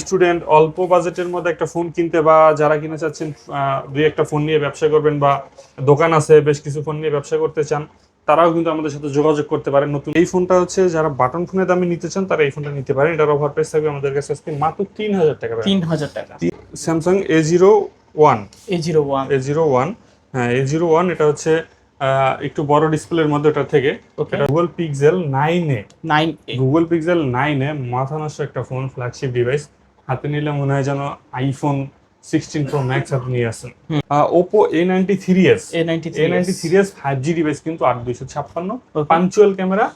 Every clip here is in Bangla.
স্টুডেন্ট অল্প বাজেটের মধ্যে একটা ফোন কিনতে বা যারা কিনে চাচ্ছেন দুই একটা ফোন নিয়ে ব্যবসা করবেন বা দোকান আছে বেশ কিছু ফোন নিয়ে ব্যবসা করতে চান তারাও কিন্তু আমাদের সাথে যোগাযোগ করতে পারেন। নতুন এই ফোনটা হচ্ছে যারা বাটন ফোনের দামে নিতে চান তারা এই ফোনটা নিতে পারেন। এটার অফার প্রাইস থাকবে আমাদের কাছে আজকে মাত্র তিন হাজার টাকা তিন হাজার টাকা। Samsung A zero one A zero one A zero one হ্যাঁ এ জিরো ওয়ান এটা হচ্ছে একটু বড় ডিসপ্লের মধ্যে ওটা থেকে। এটা গুগল পিক্সেল নাইনে নাইন গুগল পিক্সেল নাইনে মাথা নষ্ট একটা ফোন ফ্ল্যাগশিপ ডিভাইস হাতে নিলে মনে হয় যেন আইফোন সিক্সটিন প্রো ম্যাক্স হাতে নিয়ে আসেন Oppo A ninety three S A ninety A ninety three S five G device কিন্তু আট দুইশো ছাপ্পান্ন. পাঞ্চুয়াল ক্যামেরা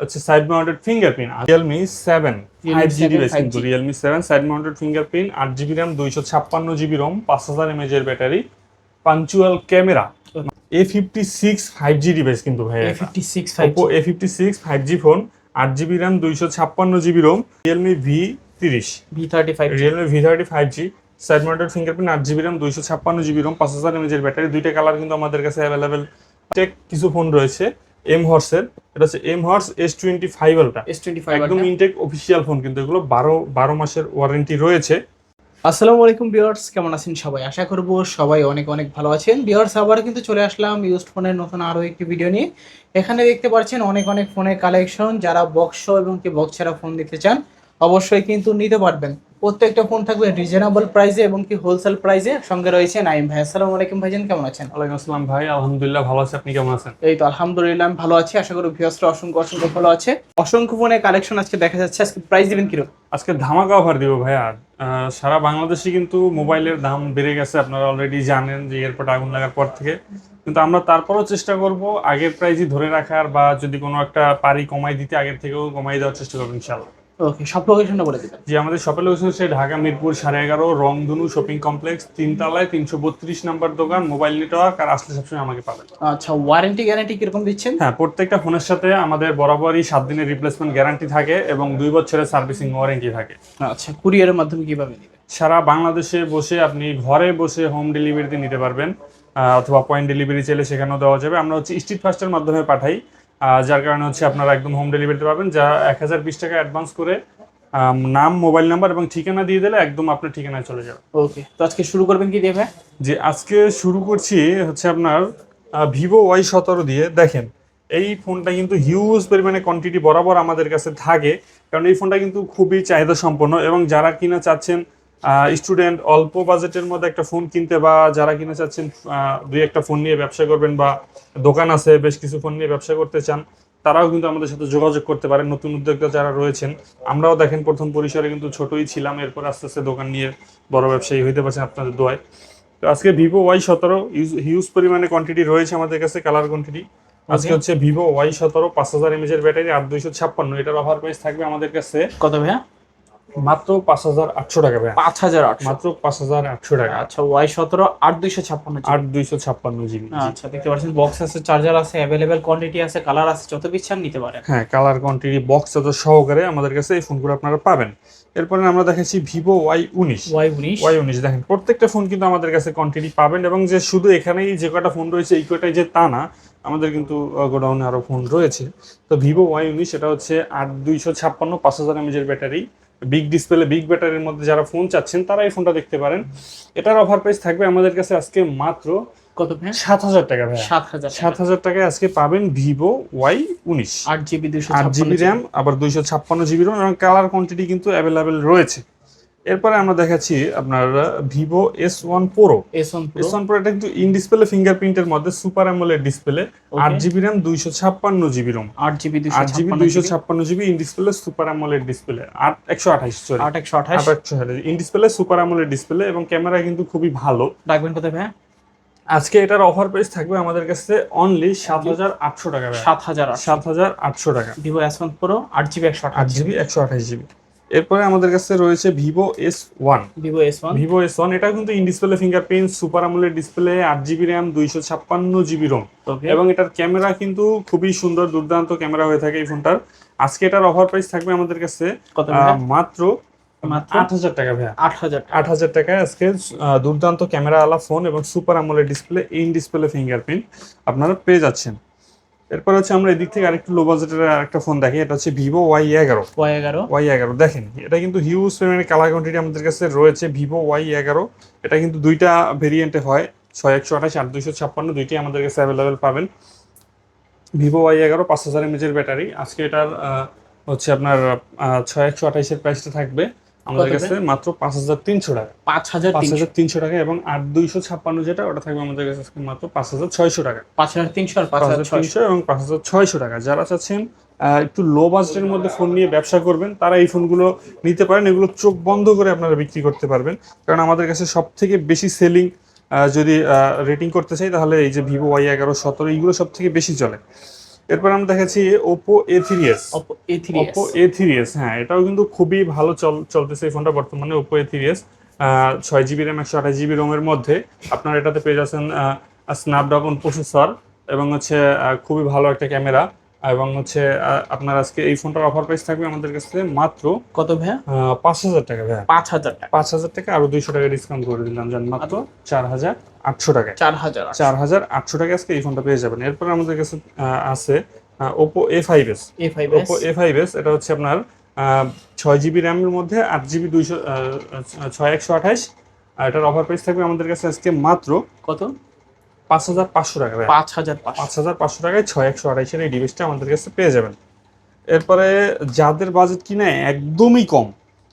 হচ্ছে side mounted fingerprint Realme seven five G device কিন্তু Realme seven side mounted fingerprint আট জিবি র্যাম দুইশো ছাপ্পান্ন জিবি রোম পাঁচ হাজার এমএজ এর battery punch hole camera A fifty six five G device কিন্তু ভাই A fifty six five Oppo A fifty six five G phone আট জিবি র্যাম দুইশো ছাপ্পান্ন জিবি রোম রিয়েলমি ভি তিরিশ V thirty five Realme V thirty five G side mounted fingerprint আট জিবি র্যাম দুইশো ছাপ্পান্ন জিবি রোম পাঁচ হাজার এমএজের ব্যাটারি দুইটা কালার কিন্তু আমাদের কাছে অ্যাভেলেবেল টেক কিছু ফোন রয়েছে এম হর্সের এটা হচ্ছে M horse S twenty five ultra S twenty five একদম ইনটেক অফিসিয়াল ফোন কিন্তু এগুলো বারো বারো মাসের ওয়ারেন্টি রয়েছে। আসসালামু আলাইকুম বিয়ার্স কেমন আছেন সবাই? আশা করব সবাই অনেক অনেক ভালো আছেন। বিয়ার্স আবার কিন্তু চলে আসলাম ইউজড ফোনের নতুন আরও একটি ভিডিও নিয়ে। এখানে দেখতে পাচ্ছেন অনেক অনেক ফোনের কালেকশন, যারা বক্স এবং কি বক্স ছাড়া ফোন নিতে চান, অবশ্যই কিন্তু নিতে পারবেন। প্রত্যেকটা ফোন থাকবে রিজনেবল প্রাইসে এবং কি হোলসেল প্রাইসে সঙ্গে রয়েছে নাইম ভাই। আসসালামু আলাইকুম ভাইজান কেমন আছেন? ওয়ালাইকুম আসসালাম ভাই আলহামদুলিল্লাহ ভালো আছে আপনি কেমন আছেন? এই তো আলহামদুলিল্লাহ আমি ভালো আছি আশা করি ভিউয়ার্সরা অসংখ্য অসংখ্য ভালো আছে। অসংখ্য ফোনের কালেকশন আজকে দেখা যাচ্ছে আজকে প্রাইস দিবেন কীরকম? আজকে ধামাকা অফার দিব ভাইয়া। আহ, সারা বাংলাদেশে কিন্তু মোবাইলের দাম বেড়ে গেছে আপনারা অলরেডি জানেন যে এয়ারপোর্ট আগুন লাগার পর থেকে। কিন্তু আমরা তারপরও চেষ্টা করব আগের প্রাইসই ধরে রাখার বা যদি কোনো একটা পারি কমাই দিতে আগের থেকেও কমাই দেওয়ার চেষ্টা করব ইনশাল্লাহ ওকে সব লোকেশনটা বলে দিবেন। আমাদের শপের লোকেশন হচ্ছে ঢাকা মিরপুর সাড়ে এগারো রংধনু শপিং কমপ্লেক্স তিনতলায় তিনশো বত্রিশ নাম্বার দোকান মোবাইল নেটওয়ার্ক আর আসলে সবসময় আমাকে পাবেন। আচ্ছা ওয়ারেন্টি গ্যারান্টি কীরকম দিচ্ছেন? হ্যাঁ প্রত্যেকটা ফোনের সাথে আমাদের বরাবরই সাত দিনের রিপ্লেসমেন্ট গ্যারান্টি থাকে এবং দুই বছরের সার্ভিসিং ওয়ারেন্টি থাকে। আচ্ছা কুরিয়ারের মাধ্যমে কীভাবে সারা বাংলাদেশে বসে আপনি ঘরে বসে হোম ডেলিভারিতে নিতে পারবেন অথবা পয়েন্ট ডেলিভারি চাইলে সেখানেও দেওয়া যাবে। আমরা হচ্ছে স্ট্রিট ফাস্টের মাধ্যমে পাঠাই। যার কারণে হচ্ছে আপনারা একদম হোম ডেলিভারিতে পাবেন যা এক হাজার বিশ টাকা অ্যাডভান্স করে নাম মোবাইল নাম্বার এবং ঠিকানা দিয়ে দিলে একদম আপনার ঠিকানায় চলে যাবে। ওকে তো আজকে শুরু করবেন কি দিয়ে ভাই যে আজকে শুরু করছি হচ্ছে আপনার ভিভো ওয়াই সতেরো দিয়ে। দেখেন এই ফোনটা কিন্তু হিউজ পরিমাণে কোয়ান্টিটি বরাবর আমাদের কাছে থাকে কারণ এই ফোনটা কিন্তু খুবই চাহিদা সম্পন্ন এবং যারা কিনা চাচ্ছেন স্টুডেন্ট অল্প বাজেটের মধ্যে একটা ফোন কিনতে বা যারা কিনা চাচ্ছেন দুই একটা ফোন নিয়ে ব্যবসা করবেন বা দোকান আছে বেশ কিছু ফোন নিয়ে ব্যবসা করতে চান তারাও কিন্তু আমাদের সাথে যোগাযোগ করতে পারেন। নতুন উদ্যোক্তা যারা রয়েছেন আমরাও দেখেন প্রথম পরিসরে কিন্তু ছোটই ছিলাম এরপর আস্তে আস্তে দোকান নিয়ে বড় ব্যবসায়ী হইতে পারছেন আপনাদের দোয়ায়। তো আজকে ভিভো ওয়াই সতেরো হিউজ পরিমাণে কোয়ান্টিটি রয়েছে আমাদের কাছে কালার কোয়ান্টিটি আজকে হচ্ছে ভিভো ওয়াই সতেরো পাঁচ হাজার এমএজ এর ব্যাটারি আট দুইশো ছাপ্পান্ন। এটার অফার প্রাইস থাকবে আমাদের কাছে কত ভাইয়া? মাত্র পাঁচ হাজার আটশো টাকা ভাই পাঁচ হাজার আটশো। মাত্র পাঁচ হাজার আটশো টাকা। আচ্ছা ওয়াই সতেরো আট দুইশো ছাপ্পান্ন আট দুইশো ছাপ্পান্ন জিবি। আচ্ছা দেখতে পাচ্ছেন বক্স আছে চার্জার আছে অ্যাভেলেবেল কোয়ান্টিটি আছে কালার আছে যত ইচ্ছান নিতে পারেন। হ্যাঁ কালার কোয়ান্টিটি বক্স যত সহকারে আমাদের কাছে এই ফোনগুলো আপনারা পাবেন। এরপরে আমরা দেখাচ্ছি ভিভো ওয়াই উনিশ। ওয়াই উনিশ। ওয়াই উনিশ দেখেন প্রত্যেকটা ফোন কিন্তু আমাদের কাছে কোয়ান্টিটি পাবেন এবং যে শুধু এখানেই যে কটা ফোন রয়েছে এই কটাই যে তা না আমাদের কিন্তু গোডাউনে আরও ফোন রয়েছে। তো ভিভো ওয়াই উনিশ এটা হচ্ছে আট দুইশো ছাপ্পান্ন পাঁচ হাজার এমএজের ব্যাটারি বিগ ডিসপ্লে বিগ ব্যাটারির মধ্যে যারা ফোন চাচ্ছেন তারা এই ফোনটা দেখতে পারেন। এটার অফার প্রাইস থাকবে আমাদের কাছে আজকে মাত্র কত ভাই সাত হাজার টাকা ভাই সাত হাজার সাত হাজার টাকায় আজকে পাবেন ভিভো ওয়াই উনিশ। আট জিবি দুশো আট জিবি র্যাম আবার দুইশো ছাপ্পান্ন জিবি র্যাম এবং কালার কোয়ান্টিটি কিন্তু অ্যাভেলেবেল রয়েছে। এরপরে আমরা দেখাচ্ছি আপনার Vivo S one pro S one S one pro এটা কিন্তু ইন ডিসপ্লে ফিঙ্গারপ্রিন্টের মধ্যে সুপার অ্যামোলেড ডিসপ্লে আট জিবি র্যাম দুইশো ছাপ্পান্ন জিবি রোম আট জিবি আট জিবি দুইশো ছাপ্পান্ন GB in display super AMOLED display আট একশো আঠাশ সরি আট একশো আঠাশ। একশো in display super AMOLED display এবং ক্যামেরা কিন্তু খুবই ভালো। রাখবেন কোথায় ভাইয়া? আজকে এটার অফার প্রাইস থাকবে আমাদের কাছে অনলি সাত হাজার আটশো টাকা সাত হাজার সাত হাজার আটশো টাকা। ভিভো এস ওয়ান প্রো আট জিবি একশো আট জিবি একশো আঠাশ জিবি এরপরে আমাদের কাছে রয়েছে Vivo S one Vivo S one Vivo S one এটা কিন্তু in display fingerprint super AMOLED display আট জিবি র্যাম দুইশো ছাপ্পান্ন জিবি রোম এবং এটার ক্যামেরা কিন্তু খুবই সুন্দর দুর্দান্ত ক্যামেরা হয়ে থাকে এই ফোনটার আজকে এটার অফার প্রাইস থাকবে আমাদের কাছে মাত্র আট হাজার টাকা ভাইয়া। আট হাজার আট হাজার টাকায় আজকে দুর্দান্ত ক্যামেরা আলা ফোন এবং সুপার আমলের ডিসপ্লে ইন ডিসপ্লে ফিঙ্গারপ্রিন্ট আপনারা পেয়ে যাচ্ছেন। এরপর হচ্ছে আমরা এদিক থেকে আরেকটু লো বাজেটের আরেকটা ফোন দেখি এটা হচ্ছে ভিভো ওয়াই এগারো। ওয়াই এগারো? ওয়াই এগারো দেখেন এটা কিন্তু হিউজ পরিমাণে কালার কোয়ান্টিটি আমাদের কাছে রয়েছে ভিভো ওয়াই এগারো। এটা কিন্তু দুইটা ভেরিয়েন্টে হয় ছয় একশো আঠাশ আট দুইশো ছাপ্পান্ন দুইটি আমাদের কাছে অ্যাভেলেবেল পাবেন। ভিভো ওয়াই এগারো পাঁচ হাজার এমএচের ব্যাটারি আজকে এটার হচ্ছে আপনার ছয় একশো আঠাইশের প্রাইসটা থাকবে। আমাদের কাছে মাত্র পাঁচ হাজার তিনশো টাকা। পাঁচ হাজার পাঁচ হাজার তিনশো টাকা এবং আট দুইশো ছাপ্পান্ন যেটা ওটা থাকবে আমাদের কাছে মাত্র পাঁচ হাজার ছয়শো টাকা। পাঁচ হাজার তিনশো আর পাঁচ হাজার তিনশো এবং পাঁচ হাজার ছয়শো টাকা। যারা চাচ্ছেন একটু লো বাজেটের মধ্যে ফোন নিয়ে ব্যবসা করবেন তারা এই ফোনগুলো নিতে পারেন। এগুলো চোখ বন্ধ করে আপনারা বিক্রি করতে পারবেন। কারণ আমাদের কাছে সব থেকে বেশি সেলিং যদি রেটিং করতে চাই তাহলে এই যে ভিভো ওয়াই এগারো সতেরো এইগুলো সব থেকে বেশি চলে। এরপর আমরা দেখেছি Oppo A three S Oppo A three S হ্যাঁ এটাও কিন্তু খুবই ভালো চল চলতেছে এই ফোনটা বর্তমানে ওপো এ থ্রি এস ছয় জিবি র্যাম একশো আঠাশ জিবি রোমের মধ্যে। আপনার এটাতে পেয়ে যাচ্ছেন স্ন্যাপড্রাগন প্রসেসর এবং হচ্ছে খুবই ভালো একটা ক্যামেরা। এবং হচ্ছে আপনার আজকে এই ফোনটার অফার প্রাইস থাকবে আমাদের কাছে মাত্র কত ভাইয়া? পাঁচ হাজার টাকা ভাইয়া। পাঁচ হাজার টাকা। পাঁচ হাজার টাকা আরও দুইশো টাকা ডিসকাউন্ট করে দিলাম জান মাত্র চার হাজার। আটশো টাকায়। চার হাজার চার হাজার আটশো টাকা আজকে এই ফোনটা পেয়ে যাবেন। এরপর আমাদের কাছে আছে Oppo A five S Oppo A five S এটা হচ্ছে আপনার ছয় জিবি র্যামের মধ্যে আট জিবি দুইশো ছয় একশো আঠাশ। আর এটার অফার প্রাইস থাকবে আমাদের কাছে আজকে মাত্র কত? পাঁচ হাজার পাঁচশো টাকা পাঁচ হাজার পাঁচ হাজার পাঁচশো টাকায় ছয় একশো আঠাইশের এই ডিভাইসটা আমাদের কাছে পেয়ে যাবেন। এরপরে যাদের বাজেট কিনে একদমই কম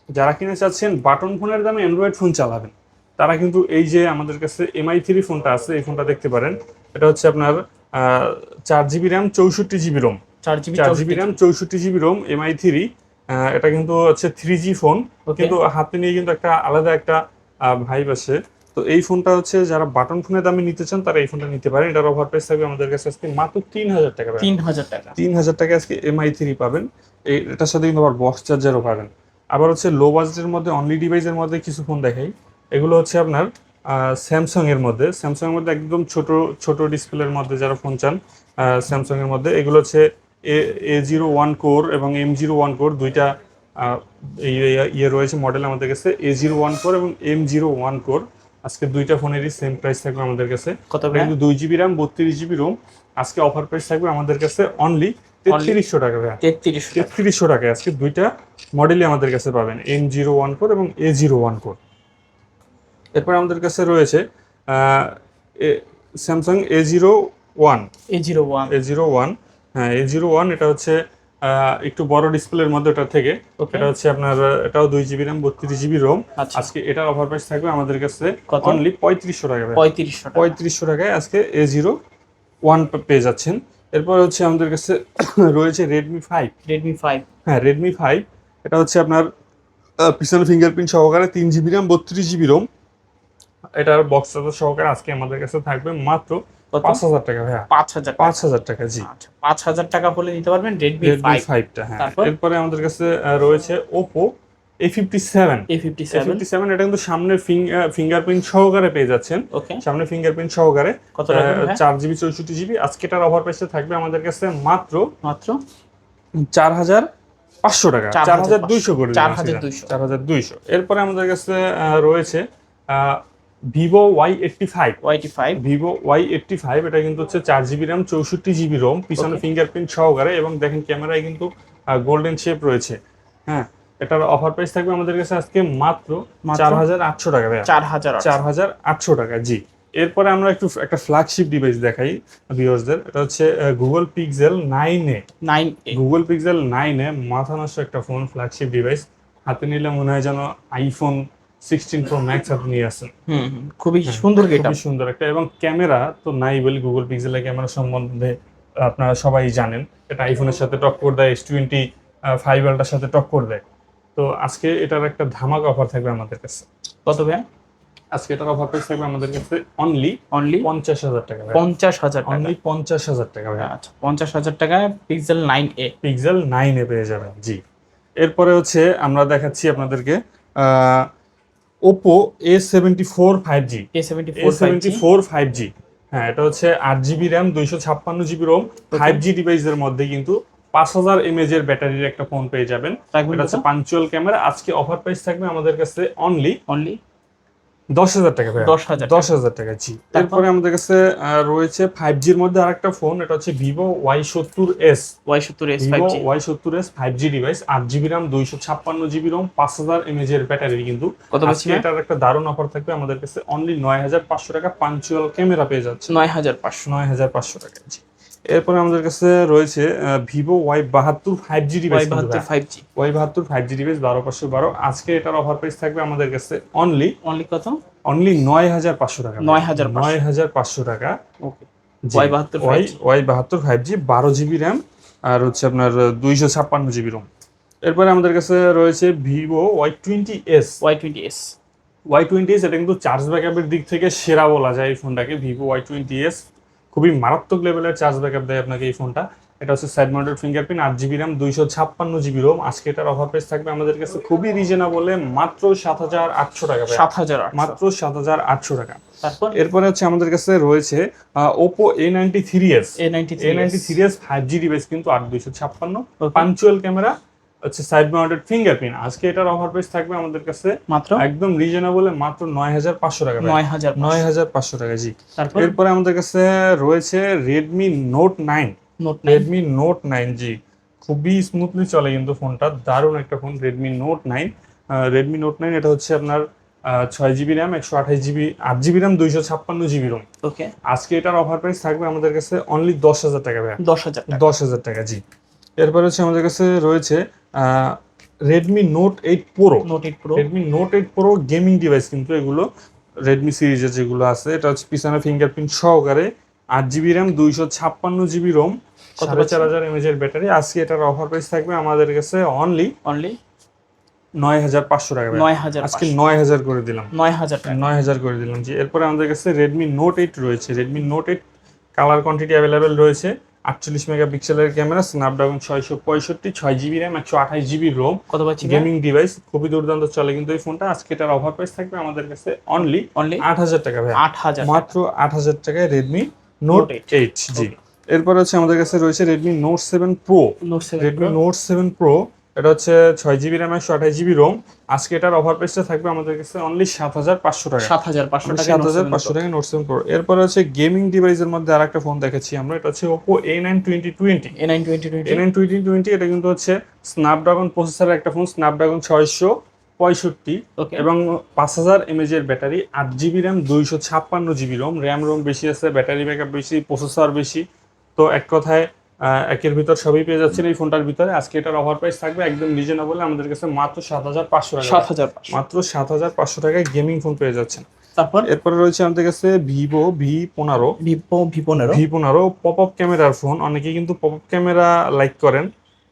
যারা কিনে চাচ্ছেন বাটন ফোনের দামে অ্যান্ড্রয়েড ফোন চালাবেন। তারা কিন্তু এই যে আমাদের কাছে এমআই থ্রি ফোনটা আছে এই ফোনটা দেখতে পারেন। এটা হচ্ছে আপনার চার জিবি র্যাম চৌষট্টি জিবি রোম। চার জিবি চার জিবি র্যাম চৌষট্টি জিবি রোম এমআই থ্রি এটা কিন্তু হচ্ছে থ্রি জি ফোন. কিন্তু হাতে নিয়ে কিন্তু একটা আলাদা একটা ভাইব আছে। তো এই ফোনটা হচ্ছে যারা বাটন ফোনের দামে নিতে চান তারা এই ফোনটা নিতে পারেন। এটার অফার প্রাইস থাকবে আমাদের কাছে আজকে মাত্র তিন হাজার টাকা। তিন হাজার টাকা। তিন হাজার টাকা আজকে এমআই থ্রি পাবেন। এটার সাথে কিন্তু আবার বক্স চার্জারও পাবেন। আবার হচ্ছে লো বাজেটের মধ্যে অনলি ডিভাইসের মধ্যে কিছু ফোন দেখাই। এগুলো হচ্ছে আপনার স্যামসাং এর মধ্যে। স্যামসাং এর মধ্যে একদম ছোট ছোট ডিসপ্লের মধ্যে যারা ফোন চান স্যামসাং এর মধ্যে। এগুলো হচ্ছে A A zero one core এবং এম জিরো ওয়ান কোর দুইটা ইয়ে রয়েছে মডেল আমাদের কাছে। এ জিরো ওয়ান কোর এবং এম জিরো ওয়ান কোর আজকে দুইটা ফোনেরই সেম প্রাইস থাকবে আমাদের কাছে। কত কিন্তু দুই জিবি র্যাম বত্রিশ জিবি রোম আজকে অফার প্রাইস থাকবে আমাদের কাছে অনলি তেত্রিশশো টাকা ভাইয়া। তেত্রিশ তেত্রিশশো টাকায় আজকে দুইটা মডেলই আমাদের কাছে পাবেন। এম জিরো ওয়ান ফোর এবং এ জিরো ওয়ান ফোর এরপর আমাদের কাছে রয়েছে Samsung A zero one A zero one A zero one হ্যাঁ এ জিরো ওয়ান এটা হচ্ছে একটু বড় ডিসপ্লের মধ্যে ওটা থেকে। এটা হচ্ছে আপনার এটাও দুই জিবি র্যাম বত্রিশ জিবি রোম আচ্ছা। আজকে এটার অফার প্রাইস থাকবে আমাদের কাছে অনলি পঁয়ত্রিশশো টাকা। পঁয়ত্রিশশো পঁয়ত্রিশশো টাকায় আজকে এ জিরো ওয়ান পেয়ে যাচ্ছেন। এরপর হচ্ছে আমাদের কাছে রয়েছে রেডমি ফাইভ রেডমি ফাইভ হ্যাঁ রেডমি ফাইভ এটা হচ্ছে আপনার পিছনে ফিঙ্গারপ্রিন্ট সহকারে তিন জিবি র্যাম বত্রিশ জিবি রোম এটার বক্স সহকারে আজকে আমাদের কাছে থাকবে মাত্র পাঁচ হাজার টাকা ভাইয়া। পাঁচ হাজার পাঁচ হাজার টাকা জি। আচ্ছা পাঁচ হাজার টাকা হলে নিতে পারবেন রেডমি রেডমি ফাইভ ফাইভটা হ্যাঁ। তারপর? এরপরে আমাদের কাছে রয়েছে Oppo A fifty seven A fifty seven fifty seven এটা কিন্তু সামনে ফিঙ্গারপ্রিন্ট সহকারে পেয়ে যাচ্ছেন। সামনে ফিঙ্গারপ্রিন্ট সহকারে? চার জিবি চৌষট্টি জিবি। আজকেটার অফার প্রাইসে থাকবে আমাদের কাছে মাত্র মাত্র? চার হাজার পাঁচশো টাকা। চার হাজার দুইশো করে চার হাজার দুইশো। চার হাজার দুইশো। এরপরে আমাদের কাছে আহ, রয়েছে ভিভো ওয়াই এইটটি ফাইভ ওয়াইটি five Vivo Y eighty five এটা কিন্তু হচ্ছে চার জিবি র্যাম চৌষট্টি জিবি রোম পিছনে ফিঙ্গারপ্রিন্ট সহকারে এবং দেখেন ক্যামেরায় কিন্তু গোল্ডেন শেপ রয়েছে। হ্যাঁ এটার অফার প্রাইস থাকবে আমাদের কাছে আজকে মাত্র? চার হাজার আটশো টাকা চার হাজার চার হাজার আটশো টাকা জি। এরপরে আমরা একটু একটা ফ্ল্যাগশিপ ডিভাইস দেখাই ভিউয়ার্সদের এটা হচ্ছে Google Pixel nine A nine Google Pixel nine A মাথা নষ্ট একটা ফোন ফ্ল্যাগশিপ ডিভাইস হাতে নিলে মনে হয় যেন আইফোন সিক্সটিন প্রো ম্যাক্স হাতে নিয়ে আসেন। খুবই সুন্দর গেট খুবই সুন্দর একটা এবং ক্যামেরা তো নাই বলি গুগল পিক্সেলের ক্যামেরা সম্বন্ধে আপনারা সবাই জানেন। এটা আইফোনের সাথে টক্কর দেয় এস টোয়েন্টি ফাইভ আলটার সাথে টক্কর দেয়। তো আজকে এটার একটা ধামাক অফার থাকবে আমাদের কাছে। কত ভাইয়া? আজকে এটার অফার প্রাইস থাকবে আমাদের কাছে অনলি অনলি পঞ্চাশ হাজার টাকা পঞ্চাশ হাজার টাকা। অনলি পঞ্চাশ হাজার টাকা ভাই আচ্ছা পঞ্চাশ হাজার টাকায় পিক্সেল নাইন এ পিক্সেল নাইনে পেয়ে যাবেন জি। এরপরে হচ্ছে আমরা দেখাচ্ছি আপনাদেরকে Oppo A seventy four five G A seventy four five G হ্যাঁ এটা হচ্ছে আট জিবি র্যাম দুইশো ছাপ্পান্ন জিবি রোম ফাইভ জি ডিভাইসের মধ্যে কিন্তু পাঁচ হাজার এমএজ এর ব্যাটারির একটা ফোন পেয়ে যাবেন। এটা হচ্ছে পাঞ্চুয়াল ক্যামেরা আজকে অফার প্রাইস থাকবে আমাদের কাছে অনলি অনলি দশ হাজার টাকা দশ হাজার দশ হাজার টাকা জি। তারপর? আমাদের কাছে রয়েছে ফাইভ জির মধ্যে আরেকটা ফোন এটা হচ্ছে ভিভো ওয়াই সত্তর এস ওয়াই সত্তর এস ভিভো ওয়াই সত্তর এস ফাইভ জি ডিভাইস আট জিবি র্যাম দুইশো ছাপ্পান্ন জিবি রোম পাঁচ হাজার এমএজ এর ব্যাটারি কিন্তু। এটার একটা দারুণ অফার থাকবে আমাদের কাছে অনলি নয় হাজার পাঁচশো টাকা পাঞ্চুয়াল ক্যামেরা পেয়ে যাচ্ছে। নয় হাজার পাঁচশো। নয় হাজার পাঁচশো টাকা জি। এরপরে আমাদের কাছে রয়েছে ভিভো ওয়াই বাহাত্তর ফাইভ জি ডিভাইস বাহাত্তর ফাইভ জি ওয়াই বাহাত্তর ফাইভ জি ডিভাইস বারো পাঁচশো বারো। আজকে এটার অফার প্রাইস থাকবে আমাদের কাছে অনলি অনলি কত? অনলি নয় হাজার পাঁচশো টাকা। নয় হাজার নয় হাজার পাঁচশো টাকা। ওকে ওয়াই বাহাত্তর ওয়াই ওয়াই বাহাত্তর ফাইভ জি বারো জিবি র্যাম আর হচ্ছে আপনার দুইশো ছাপ্পান্ন জিবি রোম এরপরে আমাদের কাছে রয়েছে Vivo Y twenty S. Y twenty S. Y twenty S এটা কিন্তু চার্জ ব্যাকআপের দিক থেকে সেরা বলা যায় এই ফোনটাকে ভিভো ওয়াই টোয়েন্টি এস। খুবই মারাত্মক লেভেলের চার্জ ব্যাকআপ দেয় আপনাকে এই ফোনটা এটা হচ্ছে সাইড মাউন্টেড ফিঙ্গারপ্রিন্ট আট জিবি র্যাম দুইশো ছাপ্পান্ন জিবি রোম আজকে এটার অফার প্রাইস থাকবে আমাদের কাছে খুবই রিজনেবলে মাত্র সাত হাজার আটশো টাকা সাত হাজার মাত্র সাত হাজার আটশো টাকা। এরপরে হচ্ছে আমাদের কাছে রয়েছে Oppo A ninety three S A ninety A ninety three S five G device কিন্তু আট দুইশো ছাপ্পান্ন. পাঞ্চুয়াল ক্যামেরা হচ্ছে সাইড মাউন্টেড ফিঙ্গারপ্রিন্ট আজকে এটার অফার প্রাইস থাকবে আমাদের কাছে মাত্র? একদম রিজনেবল মাত্র নয় হাজার পাঁচশো টাকা। ভাই। নয় হাজার নয় হাজার পাঁচশো টাকা জি। তারপর? এরপরে আমাদের কাছে রয়েছে Redmi Note nine Note nine Redmi Note nine G. খুবই স্মুথলি চলে কিন্তু ফোনটা দারুণ একটা phone Redmi Note nine Redmi Note nine এটা হচ্ছে আপনার ছয় জিবি র্যাম একশো আঠাশ জিবি আট জিবি র্যাম দুইশো ছাপ্পান্ন জিবি রোম ওকে। আজকে এটার অফার প্রাইস থাকবে আমাদের কাছে অনলি দশ হাজার টাকা দশ হাজার টাকা। দশ হাজার টাকা জি। এরপরে হচ্ছে আমাদের কাছে রয়েছে Redmi Note eight pro Note eight pro Redmi Note eight pro gaming device কিন্তু এগুলো রেডমি সিরিজের যেগুলো আছে এটা হচ্ছে পিছনে ফিঙ্গারপ্রিন্ট সহকারে আট জিবি র্যাম দুইশো ছাপ্পান্ন জিবি রোম সাড়ে চার হাজার এমএজ এর ব্যাটারি আজকে এটার অফার প্রাইস থাকবে আমাদের কাছে অনলি অনলি নয় হাজার পাঁচশো টাকা নয় হাজার আজকে নয় হাজার করে দিলাম। নয় হাজার নয় হাজার করে দিলাম। জি এরপরে আমাদের কাছে রেডমি নোট এইট রয়েছে। Redmi Note eight colour quantity available রয়েছে। আটচল্লিশ মেগাপিক্সেলের ক্যামেরা স্ন্যাপড্রাগন ছয়শো পঁয়ষট্টি ছয় জিবি র্যাম একশো আঠাশ জিবি রোম কত পাচ্ছি গেমিং ডিভাইস খুবই দুর্দান্ত চলে কিন্তু এই ফোনটা আজকে এটার অফার প্রাইস থাকবে আমাদের কাছে অনলি অনলি আট হাজার টাকা ভাই আট হাজার মাত্র আট হাজার টাকায় রেডমি নোট। এইট জি। এরপর হচ্ছে আমাদের কাছে রয়েছে Redmi Note seven pro Redmi Note seven pro এটা হচ্ছে ছয় জিবি র্যাম একশো আঠাশ জিবি রোম আজকে এটার অফার প্রাইসটা থাকবে আমাদের কাছে অনলি সাত হাজার পাঁচশো টাকা। সাত হাজার পাঁচশো টাকা সাত হাজার পাঁচশো টাকা নোট সেভেন প্রো এরপরে হচ্ছে গেমিং ডিভাইসের মধ্যে আর একটা ফোন দেখেছি আমরা। এটা হচ্ছে Oppo A nine twenty twenty A nine twenty twenty A nine twenty twenty এটা কিন্তু হচ্ছে স্ন্যাপড্রাগন প্রসেসরের একটা ফোন স্ন্যাপড্রাগন ছয়শো পঁয়ষট্টি। ওকে এবং পাঁচ হাজার এমএজ এর ব্যাটারি আট জিবি র্যাম দুইশো ছাপ্পান্ন জিবি রোম র্যাম রোম বেশি আছে ব্যাটারি ব্যাকআপ বেশি প্রসেসর বেশি। তো এক কথায় একের ভিতর সবই পেয়ে যাচ্ছেন এই ফোনটার ভিতরে। আজকে এটার অফার প্রাইস থাকবে একদম রিজনেবল আমাদের কাছে মাত্র সাত হাজার পাঁচশো টাকা। সাত হাজার পাঁচশো। মাত্র সাত হাজার পাঁচশো টাকায় গেমিং ফোন পেয়ে যাচ্ছেন। তারপর? এরপরে রয়েছে আমাদের কাছে ভিভো ভি পনেরো। ভিভো ভি পনেরো। ভি পনেরো পপ আপ ক্যামেরার ফোন অনেকে কিন্তু পপ আপ ক্যামেরা লাইক করেন।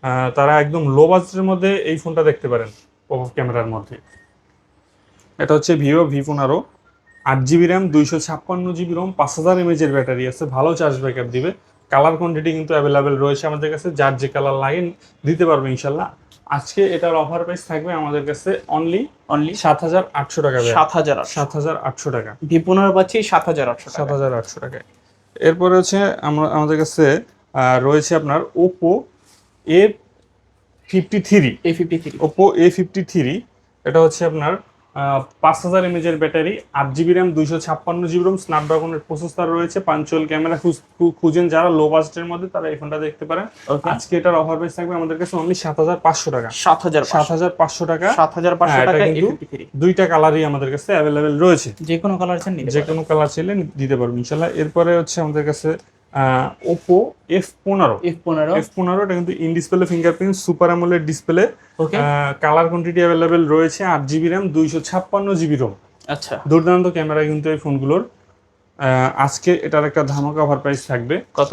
আহ, তারা একদম লো বাজেটের মধ্যে এই ফোনটা দেখতে পারেন পপ আপ ক্যামেরার মধ্যে। এটা হচ্ছে ভিভো ভি পনেরো। আট জিবি র্যাম দুইশো ছাপ্পান্ন জিবি রোম পাঁচ হাজার এমএজের ব্যাটারি আছে। ভালো চার্জ ব্যাকআপ দিবে। কালার কোয়ান্টিটি কিন্তু অ্যাভেলেবেল রয়েছে আমাদের কাছে। যার যে কালার লাগে দিতে পারবে ইনশাল্লাহ। আজকে এটার অফার প্রাইস থাকবে আমাদের কাছে অনলি অনলি সাত হাজার আটশো টাকা। সাত হাজার সাত হাজার আটশো টাকা। ভি পাচ্ছি সাত হাজার আটশো সাত হাজার আটশো টাকায়। এরপরে হচ্ছে আমরা আমাদের কাছে রয়েছে আপনার Oppo A fifty three A fifty three Oppo A fifty three এটা হচ্ছে আপনার পাঁচ হাজার এমএজের ব্যাটারি আট জিবি র্যাম দুইশো ছাপ্পান্ন জিবি রোম স্ন্যাপড্রাগনের প্রসেসর রয়েছে পাঞ্চুয়াল ক্যামেরা খুঁজেন যারা লো বাজেটের মধ্যে তারা এই ফোনটা দেখতে পারেন। আজকে এটার অফার প্রাইস থাকবে আমাদের কাছে অনলি সাত হাজার পাঁচশো টাকা। সাত হাজার সাত হাজার পাঁচশো টাকা। সাত হাজার পাঁচশো হ্যাঁ, টাকা কিন্তু দুইটা কালারই আমাদের কাছে অ্যাভেলেবেল রয়েছে। যে কোনো কালার চান নিতে যে কোনো কালার চাইলে দিতে পারব ইনশাল্লাহ এরপরে হচ্ছে আমাদের কাছে ওপো এফ পনেরো। এফ পনেরো। এফ পনেরো এটা কিন্তু in display fingerprint super AMOLED display colour quantity available রয়েছে আট জিবি র্যাম দুইশো ছাপ্পান্ন জিবি রোম আচ্ছা। দুর্দান্ত ক্যামেরা কিন্তু এই ফোনগুলোর। আজকে এটার একটা ধামাকা অফার প্রাইস থাকবে। কত?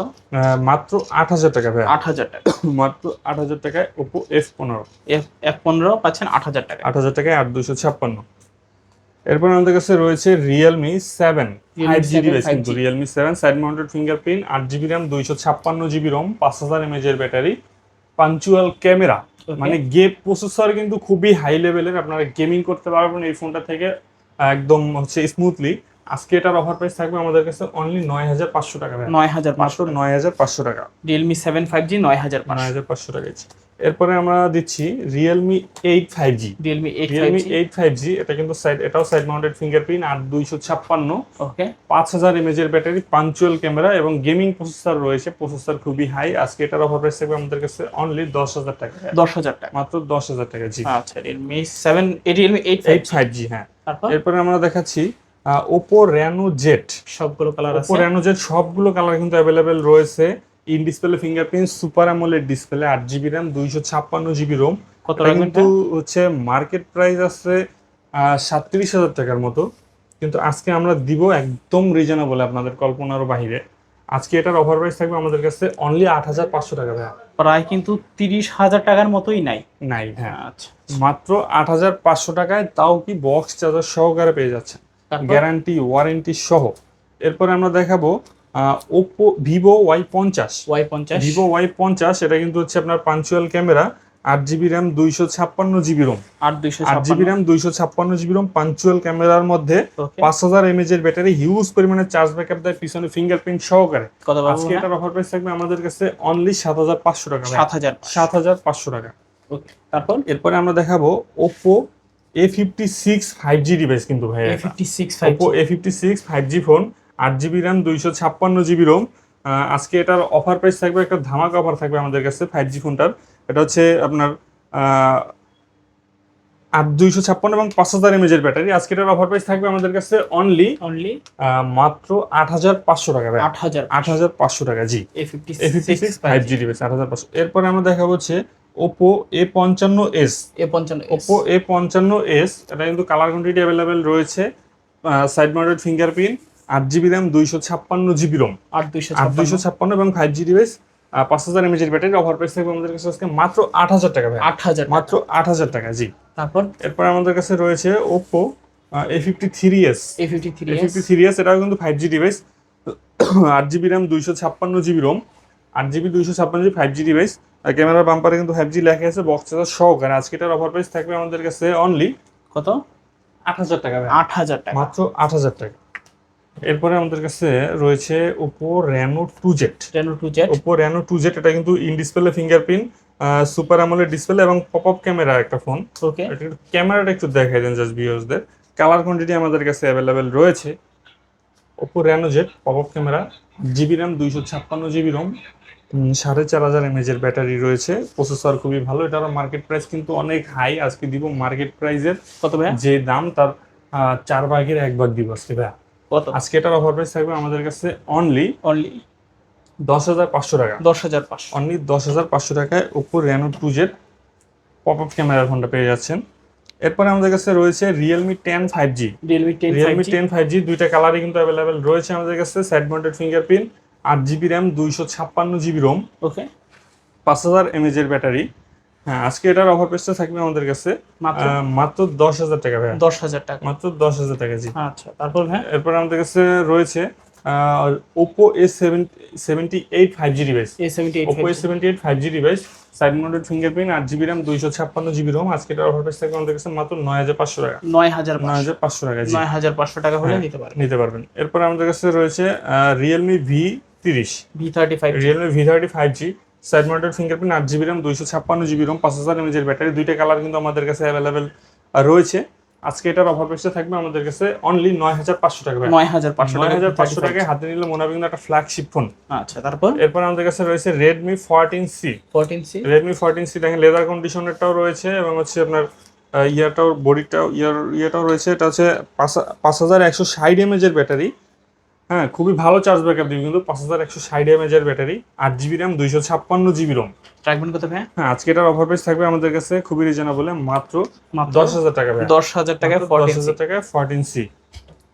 মাত্র আট হাজার টাকা ভাই আট হাজার টাকা। মাত্র আট হাজার টাকায় ওপো এফ পনেরো। এফ এফ পনেরো পাচ্ছেন আট হাজার টাকা আট হাজার টাকায় আট দুশো ছাপ্পান্ন। এরপর আমাদের কাছে রয়েছে Realme seven Realme five G 7 device কিন্তু Realme seven side mounted fingerprint আট জিবি র্যাম দুইশো ছাপ্পান্ন জিবি রোম পাঁচ হাজার এমএজ এর ব্যাটারি পাঞ্চুয়াল ক্যামেরা মানে গেম প্রসেসর কিন্তু খুবই হাই লেভেলের আপনারা গেমিং করতে পারবেন এই ফোনটা থেকে একদম হচ্ছে স্মুথলি আজকে এটার অফার প্রাইস থাকবে আমাদের কাছে অনলি নয় হাজার পাঁচশো টাকা নয় হাজার পাঁচশো নয় হাজার পাঁচশো টাকা। রিয়েলমি সেভেন ফাইভ জি নয় হাজার নয় হাজার পাঁচশো টাকা। এরপরে আমরা দিচ্ছি Realme eight five G Realme Realme eight five G এটা কিন্তু সাইড এটাও সাইড মাউন্টেড ফিঙ্গারপ্রিন্ট আর দুইশো ছাপ্পান্ন। ওকে পাঁচ হাজার এমএজের ব্যাটারি পাঞ্চুয়াল ক্যামেরা এবং গেমিং প্রসেসর রয়েছে। প্রসেসর খুবই হাই আজকে এটার অফার প্রাইস থাকবে আমাদের কাছে অনলি দশ হাজার টাকা। দশ হাজার টাকা। মাত্র দশ হাজার টাকা জি। আচ্ছা Realme seven Realme eight five G হ্যাঁ। এরপরে আমরা দেখাচ্ছি ওপো র্যানো জেট সবগুলো কালার ওপো র্যানো জেট সবগুলো কালার কিন্তু অ্যাভেলেবেল রয়েছে। In display fingerprint super AMOLED display আট জিবি র্যাম দুইশো ছাপ্পান্ন জিবি রোম কত কিন্তু হচ্ছে মার্কেট প্রাইস আছে সাতত্রিশ হাজার টাকার মতো। কিন্তু আজকে আমরা দিব একদম রিজনেবল আপনাদের কল্পনার বাহিরে। আজকে এটার অফার প্রাইস থাকবে আমাদের কাছে অনলি আট হাজার পাঁচশো টাকা ভাইয়া। প্রায় কিন্তু তিরিশ হাজার টাকার মতোই নাই। নাই হ্যাঁ। আচ্ছা। মাত্র আট হাজার পাঁচশো টাকায় তাও কি বক্স চার্জার সহকারে পেয়ে তারপর গ্যারান্টি ওয়ারেন্টি সহ। এরপরে আমরা দেখাবো ওপো ভিভো ওয়াই পঞ্চাশ। ওয়াই পঞ্চাশ। ভিভো ওয়াই পঞ্চাশ এটা কিন্তু হচ্ছে আপনার পাঞ্চুয়াল ক্যামেরা আট জিবি র্যাম দুইশো ছাপ্পান্ন জিবি রোম আট দুইশো আট জিবি র্যাম দুইশো ছাপ্পান্ন জিবি রোম পাঞ্চুয়াল ক্যামেরার মধ্যে পাঁচ হাজার এমএজ এর ব্যাটারি হিউজ পরিমাণে চার্জ ব্যাকআপ দেয় পিছনে ফিঙ্গারপ্রিন্ট সহকারে। আজকে এটার অফার প্রাইস থাকবে আমাদের কাছে অনলি সাত হাজার পাঁচশো টাকা সাত হাজার সাত হাজার পাঁচশো টাকা। তারপর? এরপরে আমরা দেখাবো Oppo A fifty six five G device কিন্তু ভাই A fifty six five Oppo A fifty six five G phone আট জিবি র্যাম দুইশো ছাপ্পান্ন জিবি রোম আজকে এটার অফার প্রাইস থাকবে একটা ধামাকা অফার থাকবে আমাদের কাছে ফাইভ জি ফোনটার এটা হচ্ছে আপনার আট দুইশো ছাপ্পান্ন এবং পাঁচ হাজার এমএজ এর ব্যাটারি। আজকে এটার অফার প্রাইস থাকবে আমাদের কাছে অনলি অনলি মাত্র আট হাজার পাঁচশো টাকা আট হাজার আট হাজার পাঁচশো টাকা জি। A fifty six five G device আট হাজার পাঁচশো। এরপরে আমরা দেখাবো হচ্ছে ওপো এ পঞ্চান্ন এস এ পঞ্চান্ন ওপো এ পঞ্চান্ন এস এটা কিন্তু কালার কোয়ান্টিটি অ্যাভেলেবেল রয়েছে সাইড মাউন্টেড ফিঙ্গারপ্রিন্ট আট জিবি র্যাম দুইশো ছাপ্পান্ন জিবি রোম আট দুইশো আট দুইশো ছাপ্পান্ন এবং ফাইভ জি ডিভাইস পাঁচ হাজার এমএজ এর ব্যাটারি অফার প্রাইস থাকবে আমাদের কাছে আজকে মাত্র আট হাজার টাকা ভাই আট হাজার মাত্র আট হাজার টাকা জি। তারপর? এরপর আমাদের কাছে রয়েছে Oppo A fifty three S A fifty three A fifty three S এটাও কিন্তু ফাইভ জি ডিভাইস আট জিবি র্যাম দুইশো ছাপ্পান্ন জিবি রোম আট জিবি দুইশো ছাপ্পান্ন জিবি ফাইভ জি ডিভাইস ক্যামেরার বাম্পারে কিন্তু ফাইভ জি লেখা আছে বক্স চার্জার সহকারে আজকে এটার অফার প্রাইস থাকবে আমাদের কাছে অনলি কত? আট হাজার টাকা আট হাজার টাকা। মাত্র আট হাজার টাকা। এরপরে আমাদের কাছে রয়েছে Oppo Reno two Z Reno two Z Oppo Reno two Z এটা কিন্তু in display fingerprint super AMOLED display এবং পপ আপ ক্যামেরা একটা ফোন ওকে ক্যামেরাটা একটু দেখাই দেন জাস্ট ভিউয়ার্সদের কালার কোয়ান্টিটি আমাদের কাছে অ্যাভেলেবেল রয়েছে। Oppo Reno Z pop up camera GB RAM দুইশো ছাপ্পান্ন জিবি রোম সাড়ে চার হাজার এমএজের ব্যাটারি রয়েছে। প্রসেসর খুবই ভালো এটার মার্কেট প্রাইস কিন্তু অনেক হাই আজকে দিব মার্কেট প্রাইসের কত ভাইয়া? যে দাম তার চার ভাগের এক ভাগ দিব আজকে ভাইয়া। কত? আজকে এটার অফার প্রাইস থাকবে আমাদের কাছে অনলি অনলি দশ হাজার পাঁচশো টাকা। দশ হাজার পাঁচশো। অনলি দশ হাজার পাঁচশো টাকায় Oppo Reno two Z pop up ক্যামেরার ফোনটা পেয়ে যাচ্ছেন। এরপরে আমাদের কাছে রয়েছে Realme ten five G Realme ten Realme ten five G দুইটা কালারই কিন্তু অ্যাভেলেবেল রয়েছে আমাদের কাছে সাইড মাউন্টেড ফিঙ্গারপ্রিন্ট আট জিবি র্যাম দুইশো ছাপ্পান্ন জিবি রোম। ওকে। পাঁচ হাজার এমএজ এর ব্যাটারি। হ্যাঁ আজকে এটার অফার প্রাইসটা থাকবে আমাদের কাছে মাত্র? দশ হাজার টাকা ভাইয়া। দশ হাজার টাকা। মাত্র দশ হাজার টাকা জি। আচ্ছা তারপর হ্যাঁ এরপর আমাদের কাছে রয়েছে Oppo A seventy eight five G device Oppo A seventy eight five G device side mounted fingerprint আট জিবি র্যাম দুইশো ছাপ্পান্ন জিবি রোম। আজকে এটার অফার প্রাইস থাকবে আমাদের কাছে মাত্র নয় হাজার পাঁচশো টাকা। নয় হাজার নয় হাজার পাঁচশো টাকা নয় হাজার পাঁচশো টাকা হলে হ্যাঁ। নিতে পারবেন। নিতে পারবেন। এরপর আমাদের কাছে রয়েছে রিয়েলমি ভি তিরিশ। V thirty five Realme V thirty five G side mounted fingerprint আট জিবি র্যাম দুইশো ছাপ্পান্ন জিবি রোম পাঁচ হাজার এমএজের ব্যাটারি দুইটা কালার কিন্তু আমাদের কাছে অ্যাভেলেবেল রয়েছে। আজকে এটার অফার প্রাইসটা থাকবে আমাদের কাছে অনলি নয় হাজার পাঁচশো টাকা নয় হাজার পাঁচশো নয় হাজার পাঁচশো টাকায় হাতে নিলে মনে হবে কিন্তু একটা ফ্ল্যাগশিপ ফোন আচ্ছা তারপর? এরপর আমাদের কাছে রয়েছে Redmi fourteen C fourteen C Redmi fourteen C দেখেন লেদার কন্ডিশনেরটাও রয়েছে এবং হচ্ছে আপনার ইয়াটাও বডিটাও ইয়ার ইয়েটাও রয়েছে। এটা হচ্ছে পাঁচ হাজার একশো ষাট এমএজ এর ব্যাটারি। হ্যাঁ খুবই ভালো চার্জ ব্যাকআপ দিবে কিন্তু পাঁচ হাজার একশো ষাট এমএজ এর ব্যাটারি আট জিবি র্যাম দুইশো ছাপ্পান্ন জিবি রোম রাখবেন কত ভাইয়া? হ্যাঁ আজকে এটার অফার প্রাইস থাকবে আমাদের কাছে খুবই রিজনেবল মাত্র মাত্র দশ হাজার টাকা ভাই দশ হাজার টাকায় দশ হাজার টাকায় ফোরটিন সি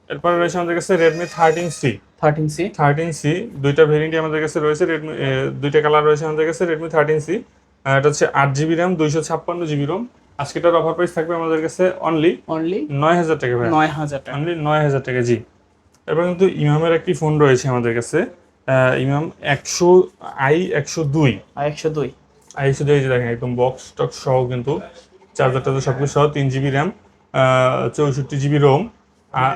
এরপর রয়েছে আমাদের কাছে Redmi thirteen C thirteen C thirteen C দুইটা ভেরিয়েন্টই আমাদের কাছে রয়েছে রেডমি দুইটা কালার রয়েছে আমাদের কাছে রেডমি থার্টিন সি এটা হচ্ছে আট জিবি র্যাম দুইশো ছাপ্পান্ন জিবি রোম আজকেটার অফার প্রাইস থাকবে আমাদের কাছে অনলি অনলি নয় হাজার টাকা ভাই নয় হাজার টাকা। অনলি নয় হাজার টাকা জি। এবার কিন্তু ইমামের একটি ফোন রয়েছে আমাদের কাছে। ইমাম একশো আই একশো দুই। আর একশো দুই। আই একশো দুই দেখেন একদম বক্স টক সহ কিন্তু চার্জার টার্জার সব কিছু সহ তিন জিবি র্যাম চৌষট্টি জিবি রোম আর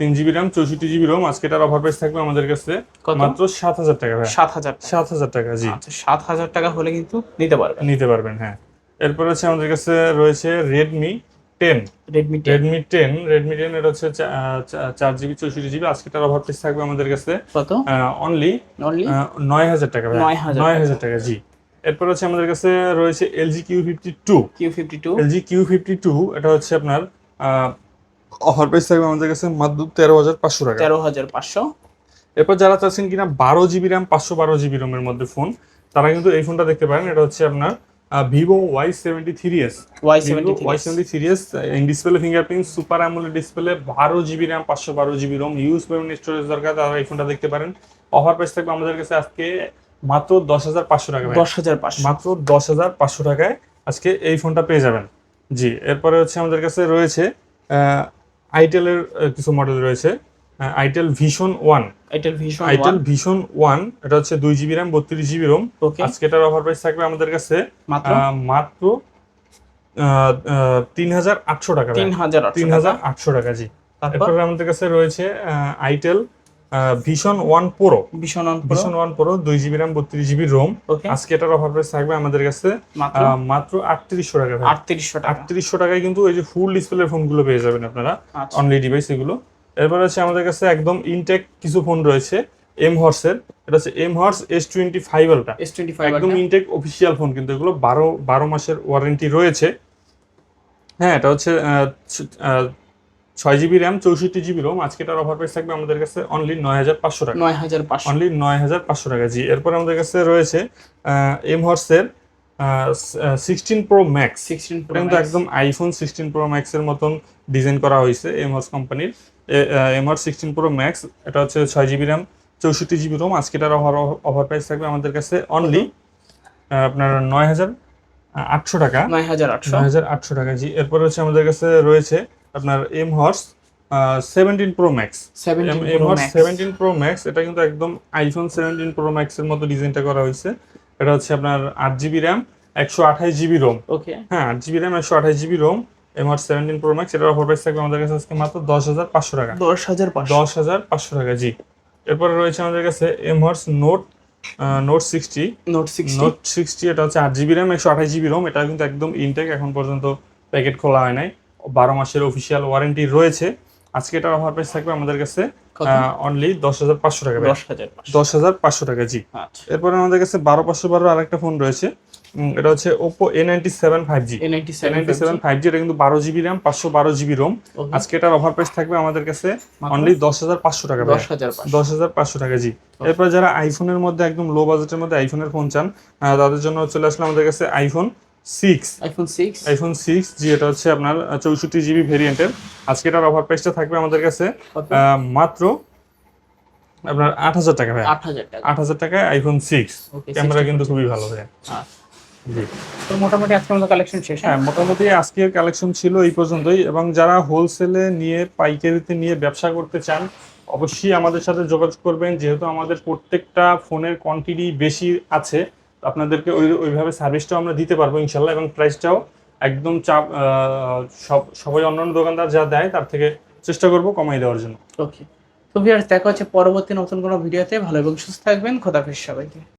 তিন জিবি র্যাম চৌষট্টি জিবি রোম আজকে এটার অফার প্রাইস থাকবে আমাদের কাছে মাত্র সাত হাজার টাকা ভাই। সাত হাজার সাত হাজার টাকা জি। আচ্ছা সাত হাজার টাকা হলে কিন্তু নিতে পারবেন। নিতে পারবেন হ্যাঁ। এরপর হচ্ছে আমাদের কাছে রয়েছে Redmi ten Redmi Redmi ten Redmi ten এটা হচ্ছে চার জিবি চৌষট্টি জিবি। আজকে এটার অফার প্রাইস থাকবে আমাদের কাছে কত? অনলি অনলি নয় হাজার টাকা নয় হাজার টাকা। জি। এরপর হচ্ছে আমাদের কাছে রয়েছে LG Q fifty two Q fifty two LG Q fifty two এটা হচ্ছে আপনার অফার প্রাইস থাকবে আমাদের কাছে মাত্র তেরো হাজার পাঁচশো টাকা। তেরো হাজার পাঁচশো। এরপর যারা চাচ্ছেন কিনা বারো জিবি র্যাম পাঁচশো বারো জিবি রোমের মধ্যে ফোন তারা কিন্তু এই ফোনটা দেখতে পারেন। এটা হচ্ছে আপনার Vivo Y seventy three S Y seventy Y seventy three S display fingerprint super AMOLED display বারো জিবি র্যাম পাঁচশো বারো GB ROM use payment storage দরকার তারা এই ফোনটা দেখতে পারেন। অফার প্রাইস থাকবে আমাদের কাছে আজকে মাত্র দশ হাজার পাঁচশো টাকা দশ হাজার পাঁচশো। মাত্র দশ হাজার পাঁচশো টাকায় আজকে এই ফোনটা পেয়ে যাবেন। জি এরপরে হচ্ছে আমাদের কাছে রয়েছে আইটেলের কিছু মডেল রয়েছে। আইটেল ভিশন ওয়ান এটার ভীষণ আইটেল ভিশন ওয়ান এটা হচ্ছে দুই জিবি র্যাম বত্রিশ জিবি রোম আজকে এটার অফার প্রাইস থাকবে আমাদের কাছে মাত্র? তিন হাজার আটশো টাকা তিন হাজার তিন হাজার আটশো টাকা জি। তারপর? আমাদের কাছে রয়েছে আইটেল ভিশন ওয়ান প্রো ভীষণ ভিশন ওয়ান প্রো দুই জিবি র্যাম বত্রিশ জিবি রোম আজকে এটার অফার প্রাইস থাকবে আমাদের কাছে মাত্র? আটত্রিশশো টাকা। আটত্রিশশো টাকা। আটত্রিশশো টাকায় কিন্তু এই যে ফুল ডিসপ্লে ফোনগুলো পেয়ে যাবেন আপনারা। আচ্ছা। অনলি ডিভাইস এগুলো। এরপর হচ্ছে আমাদের কাছে একদম ইনটেক কিছু ফোন রয়েছে এম হর্সের এটা হচ্ছে M Horse S twenty five ultra S twenty five একদম ইনটেক অফিসিয়াল ফোন কিন্তু এগুলো বারো বারো মাসের ওয়ারেন্টি রয়েছে। হ্যাঁ এটা হচ্ছে ছয় জিবি র্যাম চৌষট্টি জিবি রোম আজকে এটার অফার প্রাইস থাকবে আমাদের কাছে অনলি নয় হাজার পাঁচশো টাকা। নয় হাজার পাঁচশো। অনলি নয় হাজার পাঁচশো টাকা। জি এরপর আমাদের কাছে রয়েছে এম হর্সের সিক্সটিন প্রো ম্যাক্স সিক্সটিন কিন্তু একদম আইফোন সিক্সটিন প্রো ম্যাক্স এর মতন ডিজাইন করা হয়েছে এম হর্স কোম্পানির এমহর সিক্সটিন প্রো ম্যাক্স এটা হচ্ছে ছয় জিবি র্যাম চৌষট্টি জিবি রোম আজকে এটার অফার অফার প্রাইস থাকবে আমাদের কাছে অনলি আপনার নয় হাজার আটশো টাকা। নয় হাজার আটশো। নয় হাজার আটশো টাকা জি। এরপরে হচ্ছে আমাদের কাছে রয়েছে আপনার M Horse seventeen pro max M Horse seventeen pro max এটা কিন্তু একদম আইফোন সেভেন্টিন প্রো ম্যাক্স এর মতো ডিজাইনটা করা হয়েছে। এটা হচ্ছে আপনার আট জিবি র্যাম একশো আঠাশ জিবি রোম ওকে হ্যাঁ আট জিবি র্যাম একশো আঠাশ GB ROM MR seventeen pro max এটার অফার প্রাইস থাকবে আমাদের কাছে আজকে মাত্র দশ হাজার পাঁচশো টাকা। দশ হাজার দশ হাজার পাঁচশো টাকা জি। এরপরে রয়েছে আমাদের কাছে M Horse note note sixty note sixty note sixty এটা হচ্ছে আট জিবি র্যাম একশো আঠাশ জিবি রোম। এটা কিন্তু একদম ইনটেক এখন পর্যন্ত প্যাকেট খোলা হয় নাই। বারো মাসের অফিসিয়াল ওয়ারেন্টি রয়েছে। আজকে এটার অফার প্রাইস থাকবে আমাদের কাছে? অনলি দশ হাজার পাঁচশো টাকা দশ হাজার পাঁচশো। টাকা জি। আচ্ছা। এরপরে আমাদের কাছে বারো পাঁচশো বারো আরেকটা ফোন রয়েছে। এটা হচ্ছে Oppo A ninety seven five G A ninety seven five G এটা কিন্তু বারো জিবি র্যাম পাঁচশো বারো জিবি রোম আজকে এটার অফার প্রাইস থাকবে আমাদের কাছে অনলি দশ হাজার পাঁচশো টাকা দশ হাজার পাঁচশো। টাকা জি এরপর যারা আইফোনের মধ্যে একদম লো বাজেটের মধ্যে আইফোনের ফোন চান তাদের জন্য চলে আসলে আমাদের কাছে iPhone six iPhone six iPhone six G এটা হচ্ছে আপনার চৌষট্টি জিবি ভেরিয়েন্টের আজকে এটার অফার প্রাইসটা থাকবে আমাদের কাছে মাত্র আপনার আট হাজার টাকা ভাই আট হাজার টাকা। আট হাজার টাকায় আইফোন সিক্স ক্যামেরা কিন্তু খুবই ভালো ভাই তো মোটামুটি আজকে আমাদের কালেকশন শেষ হ্যাঁ? হ্যাঁ মোটামুটি আজকের কালেকশন ছিল এই পর্যন্তই এবং যারা হোলসেলে নিয়ে পাইকারিতে নিয়ে ব্যবসা করতে চান অবশ্যই আমাদের সাথে যোগাযোগ করবেন। যেহেতু আমাদের প্রত্যেকটা ফোনের কোয়ান্টিটি বেশি আছে আপনাদেরকে ওই ওইভাবে সার্ভিসটাও আমরা দিতে পারব ইনশাল্লাহ এবং প্রাইসটাও একদম চাপ সব সবাই অন্যান্য দোকানদার যা দেয় তার থেকে চেষ্টা করব কমাই দেওয়ার জন্য। ওকে তো ভিউয়ার্স দেখা হচ্ছে পরবর্তী নতুন কোনো ভিডিওতে। ভালো এবং সুস্থ থাকবেন। খোদাফিজ সবাইকে।